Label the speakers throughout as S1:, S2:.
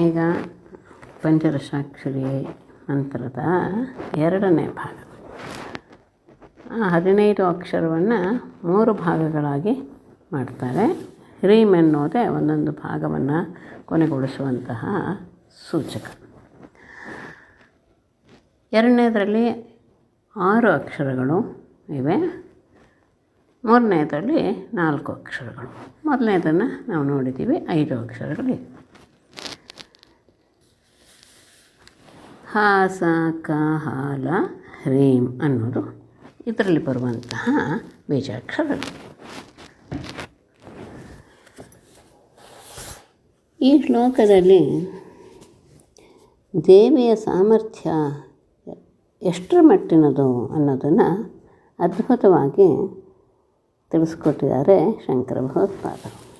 S1: ಈಗ ಪಂಚರಸಾಕ್ಷರಿ ಮಂತ್ರದ ಎರಡನೇ ಭಾಗ. ಆ ಹದಿನೈದು ಅಕ್ಷರವನ್ನು ಮೂರು ಭಾಗಗಳಾಗಿ ಮಾಡ್ತಾರೆ. ಹ್ರೀಮ್ ಎನ್ನುವುದೇ ಒಂದೊಂದು ಭಾಗವನ್ನು ಕೊನೆಗೊಳಿಸುವಂತಹ ಸೂಚಕ. ಎರಡನೇದರಲ್ಲಿ ಆರು ಅಕ್ಷರಗಳು ಇವೆ. ಮೂರನೇದರಲ್ಲಿ ನಾಲ್ಕು ಅಕ್ಷರಗಳು. ಮೊದಲನೇದನ್ನು ನಾವು ನೋಡಿದ್ದೀವಿ, ಐದು ಅಕ್ಷರಗಳಿವೆ. ಹ ಸ ಕ ಹಾಲ ಹ್ರೀಂ ಅನ್ನೋದು ಇದರಲ್ಲಿ ಬರುವಂತಹ ಬೀಜಾಕ್ಷರಗಳು. ಈ ಶ್ಲೋಕದಲ್ಲಿ ದೇವಿಯ ಸಾಮರ್ಥ್ಯ ಎಷ್ಟರ ಮಟ್ಟಿನದು ಅನ್ನೋದನ್ನು ಅದ್ಭುತವಾಗಿ ತಿಳಿಸ್ಕೊಟ್ಟಿದ್ದಾರೆ ಶಂಕರ ಭಗವತ್ಪಾದರು.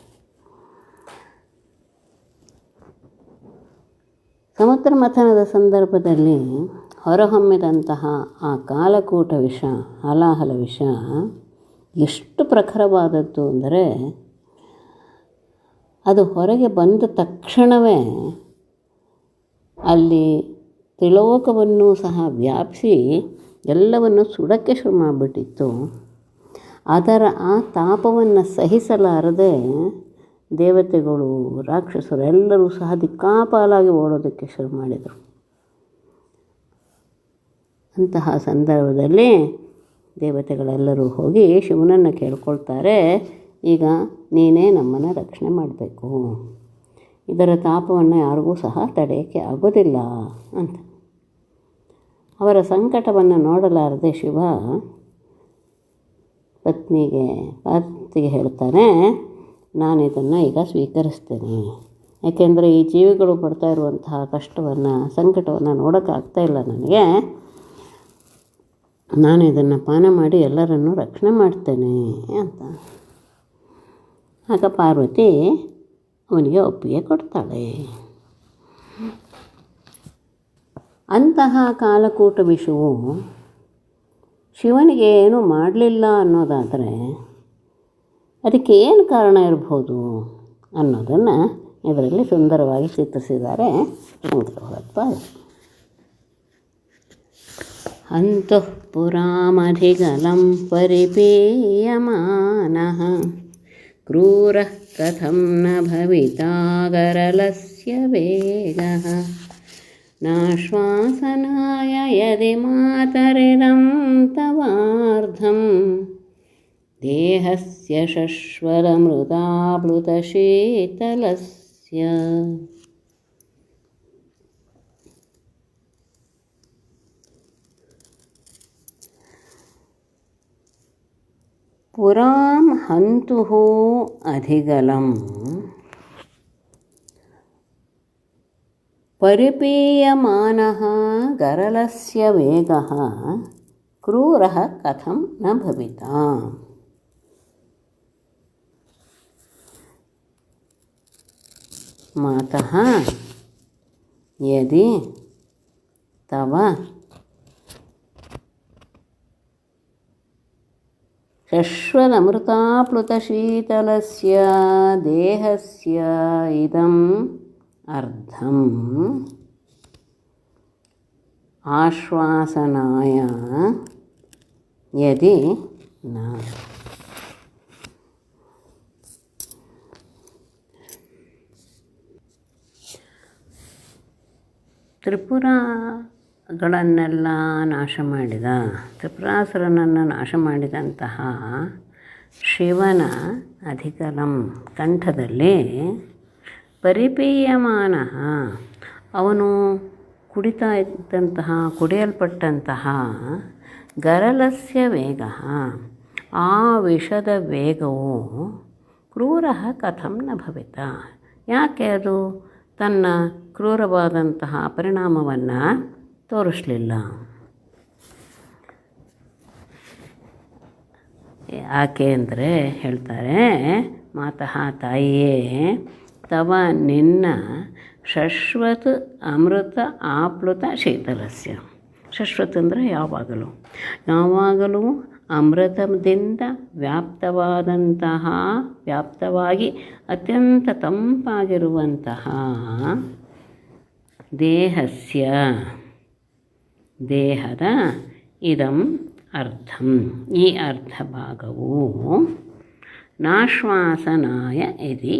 S1: ಸಮುದ್ರ ಮಥನದ ಸಂದರ್ಭದಲ್ಲಿ ಹೊರಹೊಮ್ಮಿದಂತಹ ಆ ಕಾಲಕೂಟ ವಿಷ, ಹಲಾಹಲ ವಿಷ ಎಷ್ಟು ಪ್ರಖರವಾದದ್ದು ಅಂದರೆ ಅದು ಹೊರಗೆ ಬಂದ ತಕ್ಷಣವೇ ಅಲ್ಲಿ ತ್ರಿಲೋಕವನ್ನು ಸಹ ವ್ಯಾಪಿಸಿ ಎಲ್ಲವನ್ನು ಸುಡಕ್ಕೆ ಶುರು ಮಾಡಿಬಿಟ್ಟಿತ್ತು. ಅದರ ಆ ತಾಪವನ್ನು ಸಹಿಸಲಾರದೆ ದೇವತೆಗಳು, ರಾಕ್ಷಸರು ಎಲ್ಲರೂ ಸಹ ದಿಕ್ಕಾಪಾಲಾಗಿ ಓಡೋದಕ್ಕೆ ಶುರು ಮಾಡಿದರು. ಅಂತಹ ಸಂದರ್ಭದಲ್ಲಿ ದೇವತೆಗಳೆಲ್ಲರೂ ಹೋಗಿ ಶಿವನನ್ನು ಕೇಳ್ಕೊಳ್ತಾರೆ, ಈಗ ನೀನೇ ನಮ್ಮನ್ನು ರಕ್ಷಣೆ ಮಾಡಬೇಕು. ಇದರ ತಾಪವನ್ನು ಯಾರಿಗೂ ಸಹ ತಡೆಯೋಕ್ಕೆ ಆಗೋದಿಲ್ಲ ಅಂತ. ಅವರ ಸಂಕಟವನ್ನು ನೋಡಲಾರದೆ ಶಿವ ಪತ್ನಿಗೆ ಪತ್ನಿಗೆ ಹೇಳ್ತಾನೆ ನಾನು ಇದನ್ನು ಈಗ ಸ್ವೀಕರಿಸ್ತೇನೆ. ಯಾಕೆಂದರೆ ಈ ಜೀವಿಗಳು ಪಡ್ತಾ ಇರುವಂತಹ ಕಷ್ಟವನ್ನು, ಸಂಕಟವನ್ನು ನೋಡೋಕ್ಕಾಗ್ತಾ ಇಲ್ಲ ನನಗೆ. ನಾನು ಇದನ್ನು ಪಾನ ಮಾಡಿ ಎಲ್ಲರನ್ನೂ ರಕ್ಷಣೆ ಮಾಡ್ತೇನೆ ಅಂತ. ಆಗ ಪಾರ್ವತಿ ಅವನಿಗೆ ಒಪ್ಪಿಗೆ ಕೊಡ್ತಾಳೆ. ಅಂತಹ ಕಾಲಕೂಟ ವಿಷವು ಶಿವನಿಗೆ ಏನೂ ಮಾಡಲಿಲ್ಲ ಅನ್ನೋದಾದರೆ ಅದಕ್ಕೆ ಏನು ಕಾರಣ ಇರ್ಬೋದು ಅನ್ನೋದನ್ನು ಇದರಲ್ಲಿ ಸುಂದರವಾಗಿ ಚಿತ್ರಿಸಿದ್ದಾರೆ ಶಂಕರ ಭಗವತ್ಪಾದ ಅಂತಃ ಪುರಾಮಧಿಗಲಂ ಪರಿಪೀಯಮಾನಃ ಕ್ರೂರಃ ಕಥಂ ನ ಭವಿತಾಗರಲಸ್ಯ ವೇಗः नाश्वासनाय यदि मातरिदं तवार्धं देहस्य शश्वरमृदाप्लुतशीतलस्य पुरां हन्तुः अधिगलम् परिपीयमानः गरलस्य वेगः क्रूरः कथं न भविता మాత యది తవ హ్రస్వనమృతాప్లుతశీతలస్య దేహస్య ఇదం అర్థం ఆశ్వాసనాయ యది నా ತ್ರಿಪುರಗಳನ್ನೆಲ್ಲ ನಾಶ ಮಾಡಿದ, ತ್ರಿಪುರಾಸುರನನ್ನು ನಾಶ ಮಾಡಿದಂತಹ ಶಿವನ ಅಧಿಕಲಂ ಕಂಠದಲ್ಲಿ ಪರಿಪೀಯಮಾನ ಅವನು ಕುಡಿತಾ ಇದ್ದಂತಹ, ಕುಡಿಯಲ್ಪಟ್ಟಂತಹ ಗರಲಸ್ಯ ವೇಗ, ಆ ವಿಷದ ವೇಗವು ಕ್ರೂರ ಕಥಂ ನ ಭವಿತ. ಯಾಕೆ ಅದು? ತನ್ನ ಕ್ರೂರವಾದಂತಹ ಪರಿಣಾಮವನ್ನು ತೋರಿಸಲಿಲ್ಲ. ಯಾಕೆ ಅಂದರೆ ಹೇಳ್ತಾರೆ, ಮಾತಃ ತಾಯಿಯೇ, ತವ ನಿನ್ನ ಶಶ್ವತ್ ಅಮೃತ ಆಪ್ಲುತ ಶೀತಲಸ್ಯ. ಶಶ್ವತ್ ಅಂದರೆ ಯಾವಾಗಲೂ ಯಾವಾಗಲೂ ಅಮೃತದಿಂದ ವ್ಯಾಪ್ತವಾದಂತಹ, ವ್ಯಾಪ್ತವಾಗಿ ಅತ್ಯಂತ ತಂಪಾಗಿರುವಂತಹ ದೇಹಸ್ಯ, ದೇಹದ ಇದಂ ಅರ್ಥಂ ಈ ಅರ್ಧ ಭಾಗವು ನಾಶ್ವಾಸನಾಯ ಯದಿ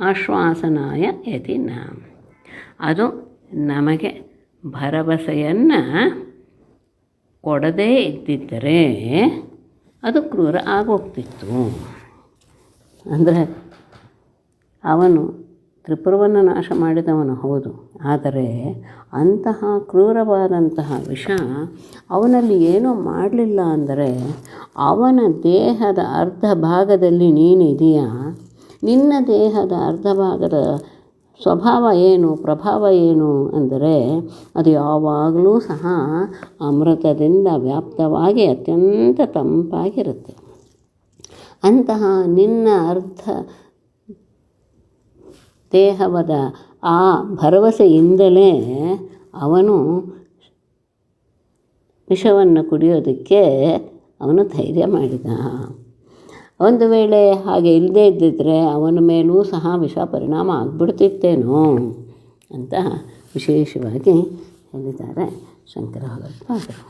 S1: ಆಶ್ವಾಸನಾಯ ಯದಿ ನ. ಅದು ನಮಗೆ ಭರವಸೆಯನ್ನು ಕೊಡದೇ ಇದ್ದಿದ್ದರೆ ಅದು ಕ್ರೂರ ಆಗೋಗ್ತಿತ್ತು. ಅಂದರೆ ಅವನು ತ್ರಿಪುರವನ್ನು ನಾಶ ಮಾಡಿದವನು, ಹೌದು. ಆದರೆ ಅಂತಹ ಕ್ರೂರವಾದಂತಹ ವಿಷ ಅವನಲ್ಲಿ ಏನೂ ಮಾಡಲಿಲ್ಲ ಅಂದರೆ ಅವನ ದೇಹದ ಅರ್ಧ ಭಾಗದಲ್ಲಿ ನೀನಿದೆಯಾ? ನಿನ್ನ ದೇಹದ ಅರ್ಧ ಭಾಗದ ಸ್ವಭಾವ ಏನು, ಪ್ರಭಾವ ಏನು ಅಂದರೆ ಅದು ಯಾವಾಗಲೂ ಸಹ ಅಮೃತದಿಂದ ವ್ಯಾಪ್ತವಾಗಿ ಅತ್ಯಂತ ತಂಪಾಗಿರುತ್ತೆ. ಅಂತಹ ನಿನ್ನ ಅರ್ಧ ದೇಹವದ ಆ ಭರವಸೆಯಿಂದಲೇ ಅವನು ವಿಷವನ್ನು ಕುಡಿಯೋದಕ್ಕೆ ಅವನು ಧೈರ್ಯ ಮಾಡಿದ. ಒಂದು ವೇಳೆ ಹಾಗೆ ಇಲ್ಲದೇ ಇದ್ದಿದ್ದರೆ ಅವನ ಮೇಲೂ ಸಹ ವಿಷ ಪರಿಣಾಮ ಆಗ್ಬಿಡ್ತಿತ್ತೇನೋ ಅಂತ ವಿಶೇಷವಾಗಿ ಹೇಳಿದ್ದಾರೆ ಶಂಕರ ಭಗವತ್ಪಾದರು.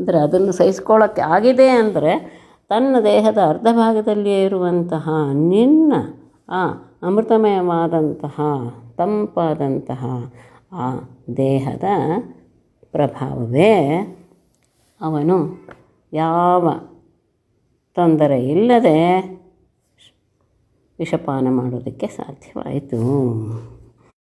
S1: ಅಂದರೆ ಅದನ್ನು ಸಹಿಸ್ಕೊಳ್ಳೋಕ್ಕೆ ಆಗಿದೆ ಅಂದರೆ ತನ್ನ ದೇಹದ ಅರ್ಧ ಭಾಗದಲ್ಲಿಯೇ ಇರುವಂತಹ ನಿನ್ನ ಆ ಅಮೃತಮಯವಾದಂತಹ ತಂಪಾದಂತಹ ಆ ದೇಹದ ಪ್ರಭಾವವೇ ಅವನು. ಯಾವ ತೊಂದರೆ ಇಲ್ಲದೆ ವಿಷಪಾನ ಮಾಡೋದಕ್ಕೆ ಸಾಧ್ಯವಾಯಿತು.